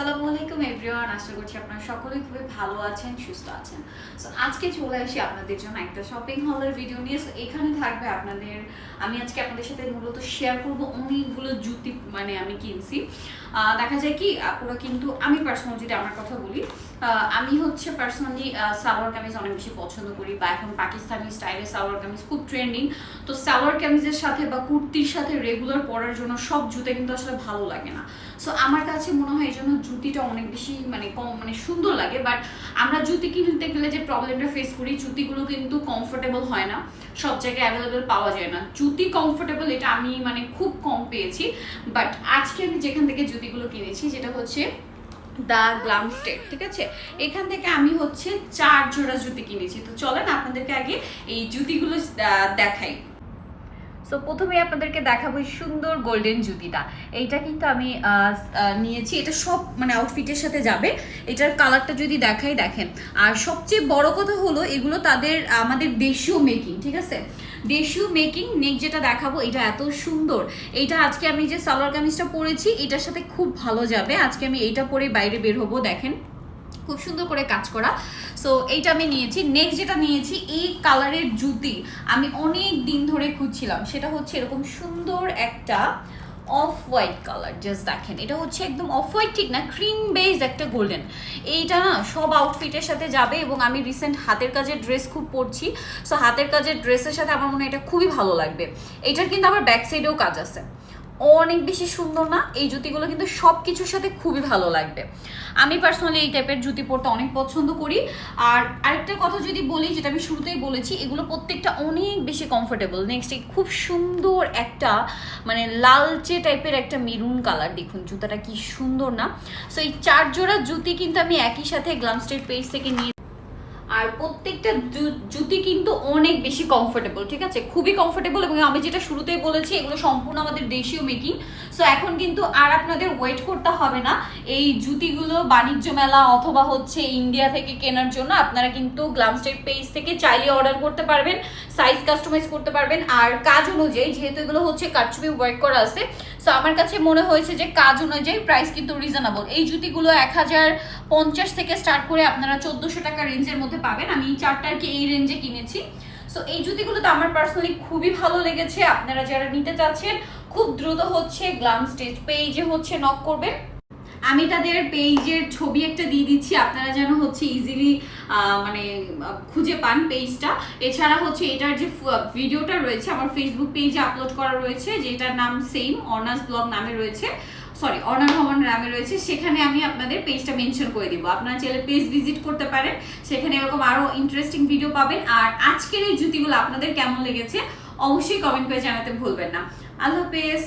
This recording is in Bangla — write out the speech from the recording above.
আসসালামু আলাইকুম এভরিওয়ান, আশা করছি আপনারা সকলেই খুবই ভালো আছেন, সুস্থ আছেন। সো আজকে চলে আসি আপনাদের জন্য একটা শপিং হলের ভিডিও নিয়ে। সো এখানে থাকবে আপনাদের, আমি আজকে আপনাদের সাথে মূলত শেয়ার করব অনেকগুলো জুতি মানে আমি কিনছি। দেখা যায় কি আপনারা কিন্তু, আমি পার্সোনাল যদি আমার কথা বলি আমি হচ্ছে পার্সোনালি সালোয়ার কামিজ অনেক বেশি পছন্দ করি বা এখন পাকিস্তানি স্টাইলের সালোয়ার কামিজ খুব ট্রেন্ডিং তো সালোয়ার কামিজের সাথে বা কুর্তির সাথে রেগুলার পরার জন্য সব জুতে কিন্তু আসলে ভালো লাগে না। সো আমার কাছে মনে হয় এই জন্য জুতিটা অনেক বেশি মানে কম মানে সুন্দর লাগে। বাট আমরা জুতি কিনতে গেলে যে প্রবলেমটা ফেস করি, জুতিগুলো কিন্তু কমফোর্টেবল হয় না। সব জায়গায় অ্যাভেলেবেল পাওয়া যায় না। জুতি কমফোর্টেবল এটা আমি মানে খুব কম পেয়েছি। বাট আজকে আমি যেখান থেকে জুতিগুলো কিনেছি, যেটা হচ্ছে দ্য গ্লাম স্টেট, ঠিক আছে? এখান থেকে আমি হচ্ছে চার জোড়া জুতি কিনেছি। তো চলেন আপনাদেরকে আগে এই জুতিগুলো দেখাই। সো প্রথমে আপনাদেরকে দেখাবো এই সুন্দর গোল্ডেন জুতিটা। এইটা কিন্তু আমি নিয়েছি। এটা সব মানে আউটফিটের সাথে যাবে। এটার কালারটা যদি দেখাই, দেখেন। আর সবচেয়ে বড় কথা হলো, এগুলো তাদের, আমাদের দেশীয় মেকিং ঠিক আছে? দেশীয় মেকিং নেক যেটা দেখাবো, এটা এত সুন্দর। এটা আজকে আমি যে সালোয়ার কামিজটা পরেছি, এটার সাথে খুব ভালো যাবে। আজকে আমি এইটা পরে বাইরে বের হব, দেখেন। খুব সুন্দর করে কাজ করা। সো এইটা আমি নিয়েছি। নেক্সট যেটা নিয়েছি, এই কালারের জুতি আমি অনেক দিন ধরে খুঁজছিলাম। সেটা হচ্ছে এরকম সুন্দর একটা অফ হোয়াইট কালার জাস্ট দেখেন। এটা হচ্ছে একদম অফ হোয়াইট ঠিক না? ক্রিম বেজ একটা গোল্ডেন এইটা না, সব আউটফিটের সাথে যাবে এবং আমি রিসেন্ট হাতের কাজের ড্রেস খুব পরছি। সো হাতের কাজের ড্রেসের সাথে আমার মনে হয় এটা খুবই ভালো লাগবে। এটার কিন্তু আবার ব্যাক সাইডেও কাজ আছে। অনেক বেশি সুন্দর না? এই জুতিগুলো কিন্তু সব কিছুর সাথে খুবই ভালো লাগবে। আমি পার্সোনালি এই টাইপের জুতি পরতে অনেক পছন্দ করি। আর আরেকটা কথা যদি বলি, যেটা আমি শুরুতেই বলেছি, এগুলো প্রত্যেকটা অনেক বেশি কমফোর্টেবল নেক্সট এই খুব সুন্দর একটা মানে লালচে টাইপের একটা মেরুন কালার দেখুন, জুতাটা কি সুন্দর না? সো এই চার জোড়া জুতি কিন্তু আমি একই সাথে গ্লাম স্টেট পেজ থেকে নিয়ে আর প্রত্যেকটা জুতি কিন্তু অনেক বেশি কমফোর্টেবল ঠিক আছে? খুবই কমফোর্টেবল এবং আমি যেটা শুরুতেই বলেছি, এগুলো সম্পূর্ণ আমাদের দেশীয় মেকিং সো এখন কিন্তু আর আপনাদের ওয়েট করতে হবে না। এই জুতিগুলো বাণিজ্য মেলা অথবা হচ্ছে ইন্ডিয়া থেকে কেনার জন্য আপনারা কিন্তু গ্লামস্টেক পেজ থেকে চাইলে অর্ডার করতে পারবেন সাইজ কাস্টমাইজ করতে পারবেন। আর কাজ অনুযায়ী, যেহেতু এগুলো হচ্ছে কারচুপি ওয়ার্ক করা আছে সো আমার কাছে মনে হয়েছে যে কাজ অনুযায়ী প্রাইস কিন্তু রিজনেবল এই জুতিগুলো এক হাজার পঞ্চাশ থেকে স্টার্ট করে আপনারা চোদ্দোশো টাকা রেঞ্জের মধ্যে পাবেন। আমি এই চারটা আর কি এই রেঞ্জে কিনেছি। সো এই জুতিগুলো তো আমার পার্সোনালি খুবই ভালো লেগেছে। আপনারা যারা নিতে চাচ্ছেন, খুব দ্রুত হচ্ছে গ্লাম স্টেজ পেজে হচ্ছে নক করবেন। আমি তাদের পেজের ছবি একটা দিয়ে দিচ্ছি, আপনারা যেন হচ্ছে ইজিলি মানে খুঁজে পান পেজটা এছাড়া হচ্ছে এটার যে ভিডিওটা রয়েছে, আমার ফেসবুক পেজে আপলোড করা রয়েছে, যেটার নাম সেম অনার্স ব্লগ নামে রয়েছে। সরি অনার ভবন নামে রয়েছে, সেখানে আমি আপনাদের পেজটা মেনশন করে দিব। আপনারা চাইলে পেজ ভিজিট করতে পারেন, সেখানে এরকম আরও ইন্টারেস্টিং ভিডিও পাবেন। আর আজকের এই জুতিগুলো আপনাদের কেমন লেগেছে, অবশ্যই কমেন্ট করে জানাতে ভুলবেন না। আল্লাহ হাফেজ।